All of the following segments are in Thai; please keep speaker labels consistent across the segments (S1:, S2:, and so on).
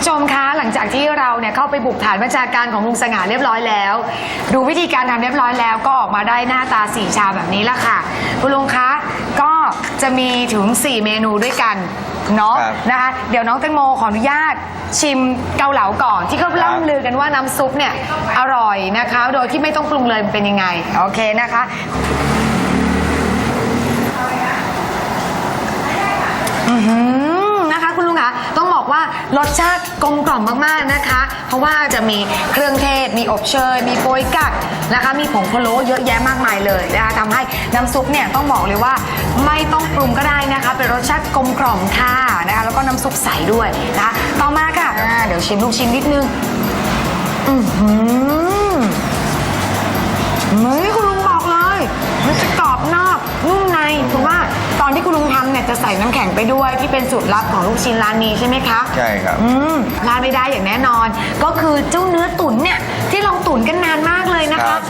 S1: ผู้ชมคะหลังจากที่เราเนี่ยเข้าไปบุกฐานบัญชาการของลุงสง่าเรียบร้อยแล้ว ดูวิธีการทำเรียบร้อยแล้วก็ออกมาได้หน้าตาสีชามแบบนี้ละค่ะ คุณลุงคะก็จะมีถึง 4 เมนูด้วยกันเนาะ
S2: ครับ
S1: นะคะเดี๋ยวน้องแตงโมขออนุญาตชิมเกาเหลาก่อนที่เขา
S2: ครับ
S1: ล่ำลือกันว่าน้ำซุปเนี่ยอร่อยนะคะ โดยที่ไม่ต้องปรุงเลยมันเป็นยังไงโอเคนะคะ อื้อหือ รสชาติกลมกล่อมมากๆนะคะ เพราะว่าจะมีเครื่องเทศ มีอบเชย มีโปยกักนะคะ มีผงพะโล้เยอะแยะมากมายเลยนะคะทำให้น้ำซุปเนี่ยต้องบอกเลยว่าไม่ต้องปรุงก็ได้นะคะ เป็นรสชาติกลมกล่อมค่ะนะคะ แล้วก็น้ำซุปใสด้วยนะคะต่อมาค่ะอ่าเดี๋ยวชิมลูกชิ้นนิดนึง อือหือเฮ้ยคุณลุงบอก เนี่ยจะใส่น้ำแข็งไปด้วยที่เป็นสูตรลับของลูกชิ้นร้านนี้ใช่ไหมคะ
S2: ใช่ครับ
S1: อืมพลาดไม่ได้อย่างแน่นอน ก็คือเจ้าเนื้อตุ๋นเนี่ยที่เราตุ๋นกันนานมากเลยนะ
S2: ครั
S1: คะ
S2: บ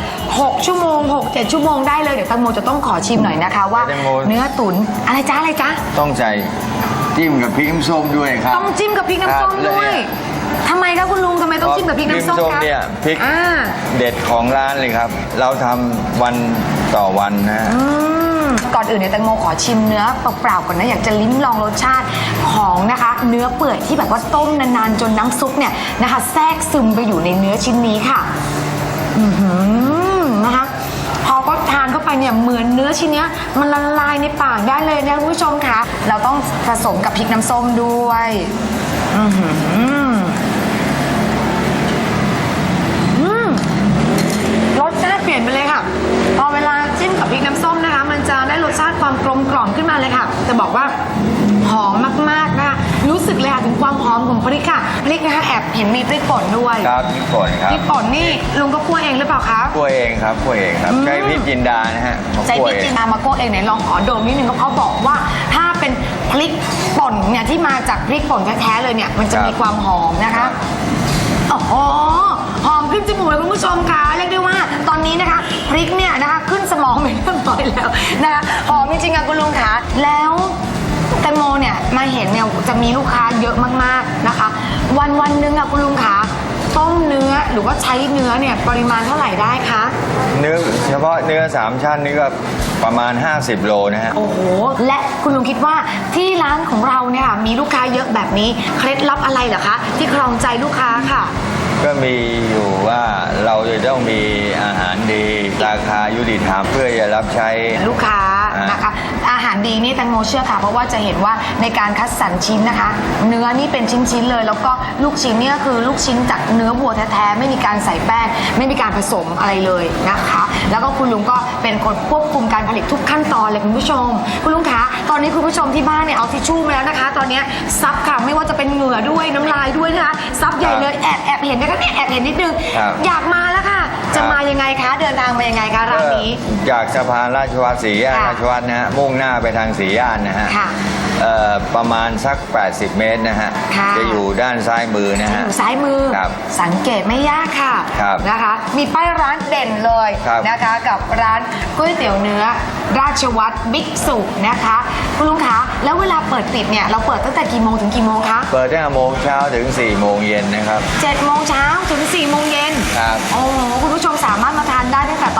S1: 6ชั่วโมง6 7ชั่วโมงได้เลยเดี๋ยวแตังโมจะต้องขอชิมหน่อยนะคะ ว่า
S2: แตงโม
S1: เนื้อตุ๋นอะไรจ้าอะไรจ้า
S2: ต้องใส่จิ้มกับพริกน้ำส้มด้วยครับ
S1: ต้องจิ้มกับพริกน้ำส้ม
S2: ครับ
S1: ด้วย
S2: เนี่ย
S1: ทำไมคะคุณลุงทำไมต้องจิ้มกับพริกน้ำส้ม
S2: พริก
S1: คะ
S2: เนี่ยพริก
S1: อ่า
S2: เด็ดของร้านเลยครับ เราทำวันต่อวันนะฮะ
S1: อืม ก่อนอื่นเนี่ยแตงโมขอชิมเนื้อเปล่าๆก่อนนะอยากจะลิ้มลองรสชาติของนะคะ เนื้อเปื่อยที่แบบว่าต้มนานๆจนน้ำซุปเนี่ยนะคะ แทรกซึมไปอยู่ในเนื้อชิ้นนี้ค่ะ อือหือนะคะพอก็ทานเข้าไปเนี่ยเหมือนเนื้อชิ้นเนี้ยมันละลายในปากได้เลยนะคุณผู้ชมคะเราต้องผสมกับพริกน้ำส้มด้วย อือหือรสชาติเปลี่ยนไปเลยค่ะ พอเวลาจิ้มกับพริกน้ำส้ม ของพริกค่ะพริกนะคะแอบเห็นมีพริกป่นด้วย
S2: ครับพริกป่นครับ
S1: พริกป่นนี่ลุงก็คั่วเองหรือเปล่าคะ
S2: คั่วเองครับคั่วเองครับ
S1: อืม
S2: ใช้พริกจินดานะฮะมา
S1: ใช้
S2: คั่
S1: พ
S2: ว
S1: ริก
S2: เอ
S1: จิ
S2: ง
S1: นดามาโก้เองไหนลองขอดมนิดนึงก็เขาบอกว่าถ้าเป็นพริกป่นเนี่ยที่มาจากพริกป่นแท้ๆเลยเนี่ยมันจะ
S2: ครับ
S1: มีความหอมนะคะโอ้โหหอมขึ้นจมูกเลยคุณผู้ชมคะเรียกได้ว่าตอนนี้นะคะพริกเนี่ยนะคะขึ้นสมองไปเรียบร้อยแล้วนะคะหอมจริงๆค่ะคุณลุงคะแล้วแตง โมเนี่ยมาเห็นเนี่ยจะมีลูกค้าเยอะมากๆนะคะ วันวันๆนึงอะคุณลุงคะต้มเนื้อหรือว่าใช้เนื้อเนี่ยปริมาณเท่าไหร่ได้คะ
S2: เนื้อเฉพาะเนื้อสามชั้นนี่ก็ประมาณ 50 โลนะฮะ
S1: โอ้โห และคุณลุงคิดว่าที่ร้านของเราเนี่ยค่ะมีลูกค้าเยอะแบบนี้เคล็ดลับอะไรเหรอคะที่ครองใจลูกค้าค่ะ
S2: ก็มีอยู่ว่าเราจะต้องมีอาหารดี ราคายุติธรรมเพื่อจะรับใช้
S1: ลูกค้า
S2: อ่า น
S1: นะคะ อาหารดีนี่แตงโมเชื่อค่ะ เพราะว่าจะเห็นว่าในการคัดสรรชิ้นนะคะ เนื้อนี่เป็นชิ้นๆเลย แล้วก็ลูกชิ้นเนี่ยคือลูกชิ้นจากเนื้อวัวแท้ๆไม่มีการใส่แป้งไม่มีการผสมอะไรเลยนะคะ แล้วก็คุณลุงก็เป็นคนควบคุมการผลิตทุกขั้นตอนเลยคุณผู้ชม คุณลุงคะตอนนี้คุณผู้ชมที่บ้านเนี่ยเอาทิชชู่มาแล้วนะคะ ตอนเนี้ยซับค่ะไม่ว่าจะเป็นเหงื่อด้วยน้ำลายด้วยนะคะซับใหญ่เลยแอบแอบเห็นนะคะเนี่ยแอบเห็นนิดนึง
S2: ครับ
S1: อยากมาแล้วค่ะ จะ
S2: ครับ
S1: มายังไงคะ เดินทางมายังไงคะร้านนี้
S2: จากสะพานราชวัตรศรีย่าน
S1: ค่ะ
S2: ราชวัตรนะฮะมุ่งหน้าไปทางศรีย่านนะฮะ
S1: ค่ะ
S2: เอ่อประมาณสัก 80 เมตรนะฮะ
S1: ค่ะ
S2: จะอยู่ด้านซ้ายมือนะ
S1: จะ
S2: ฮะ
S1: อยู่ซ้ายมือ
S2: ครับ
S1: สังเกตไม่ยากค่ะ
S2: ครับ
S1: นะคะ มีป้ายร้านเด่นเลย
S2: ครับ
S1: นะคะ กับร้านก๋วยเตี๋ยวเนื้อ ราชวัตรบิ๊กสุนะคะคุณลุงคะแล้วเวลาเปิดปิดเนี่ยเราเปิดตั้งแต่กี่โมงถึงกี่โมงคะ
S2: เปิดตั้งแต่โมงเช้าถึง4โมงเย็นนะครับ
S1: 7โมงเช้าถึง4โมงเย็น
S2: ครับ
S1: โอ้โหคุณผู้ชมสามารถมาทานได้ตั้งแต่ตอน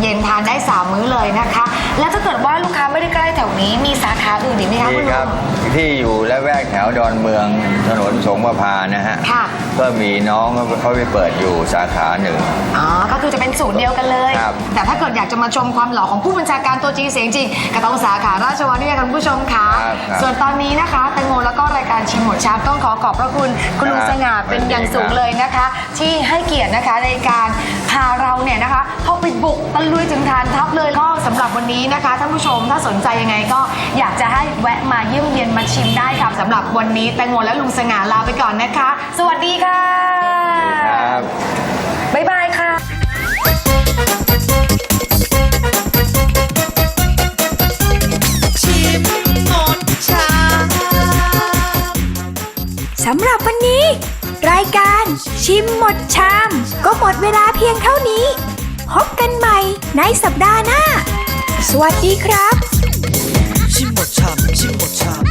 S1: เย็นทานได้3มื้อเลยนะคะ แล้วถ้าเกิดว่าลูกค้าไม่ได้ใกล้แถวนี้มีสาขาอื่นอีกไหมคะ
S2: นี่
S1: คุณ
S2: ค
S1: ลุ
S2: รับ
S1: ง
S2: ที่อยู่และแวกแถวดอนเมืองถนนสงประพานะฮะ
S1: ค่ะ
S2: ก็มีน้องเขาไปเปิดอยู่สาขาหนึ่ง
S1: อ๋อ ก็คือจะเป็นสูตรเดียวกันเลย
S2: ครับ
S1: แต่ถ้าเกิดอยากจะมาชมความหล่อของผู้บัญชาการตัวจริงเสียงจริงก็ต้องสาขาราชวัฒน์นี่แหละค่ะคุณผู้ชมค่ะ
S2: ครับครับ
S1: ส่วนตอนนี้นะคะแตงโม แล้วก็รายการชิมหมดชามต้องขอขอบพระคุณคุณลุง
S2: ครับ
S1: สง่าเป็นอย่างสูงเลยนะคะ ที่ให้เกียรตินะคะในการพาเราเนี่ยนะคะเข้าไปบุกตะลุยถึงฐานทัพเลยก็สำหรับวันนี้นะคะท่านผู้ชมถ้าสนใจยังไงก็อยากจะให้แวะมาเยี่ยมเยียนมาชิมได้ค่ะสำหรับวันนี้แตงโมและลุงสง่าลาไปก่อนนะคะ สวัสดีค่ะ
S2: ครับ
S3: ดชาม
S4: ก็หมดเวลาเพียงเท่านี้ พบกันใหม่ในสัปดาห์หน้า สวัสดีครับ
S5: ชิมหมดชามชิมหมดชาม